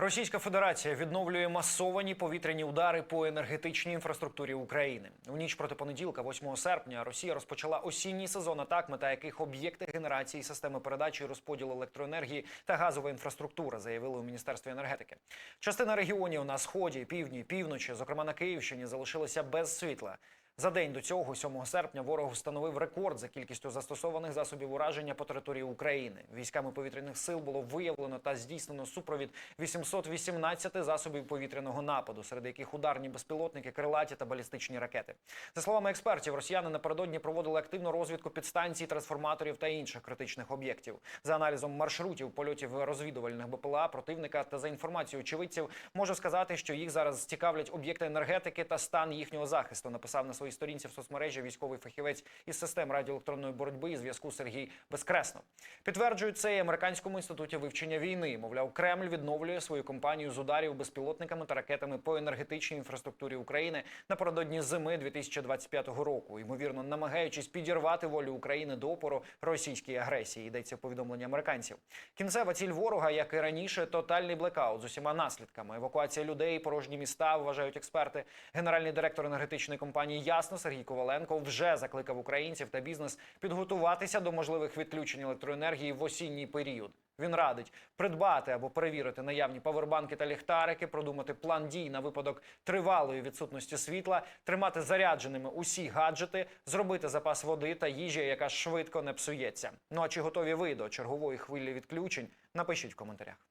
Російська Федерація відновлює масовані повітряні удари по енергетичній інфраструктурі України. У ніч проти понеділка, 8 серпня, Росія розпочала осінній сезон атак, мета яких об'єкти генерації системи передачі розподілу електроенергії та газова інфраструктура, заявили у міністерстві енергетики. Частина регіонів на сході, півдні, півночі, зокрема на Київщині, залишилися без світла. За день до цього, 7 серпня, ворог встановив рекорд за кількістю застосованих засобів ураження по території України. Військами повітряних сил було виявлено та здійснено супровід 818 засобів повітряного нападу, серед яких ударні безпілотники, крилаті та балістичні ракети. За словами експертів, росіяни напередодні проводили активну розвідку підстанцій, трансформаторів та інших критичних об'єктів. За аналізом маршрутів польотів розвідувальних БПЛА противника та за інформацією очевидців, можу сказати, що їх зараз цікавлять об'єкти енергетики та стан їхнього захисту. Написав на своїй сторінці в соцмережі військовий фахівець із систем радіоелектронної боротьби і зв'язку Сергій Безкресно. Підтверджують це і американському інституті вивчення війни. Мовляв, Кремль відновлює свою кампанію з ударів безпілотниками та ракетами по енергетичній інфраструктурі України напередодні зими 2025 року, ймовірно, намагаючись підірвати волю України до опору російській агресії. Йдеться в повідомленні американців. Кінцева ціль ворога, як і раніше, тотальний блекаут з усіма наслідками. Евакуація людей, порожні міста, вважають експерти. Генеральний директор енергетичної компанії Ясно Сергій Коваленко вже закликав українців та бізнес підготуватися до можливих відключень електроенергії в осінній період. Він радить придбати або перевірити наявні павербанки та ліхтарики, продумати план дій на випадок тривалої відсутності світла, тримати зарядженими усі гаджети, зробити запас води та їжі, яка швидко не псується. Ну а чи готові ви до чергової хвилі відключень? Напишіть в коментарях.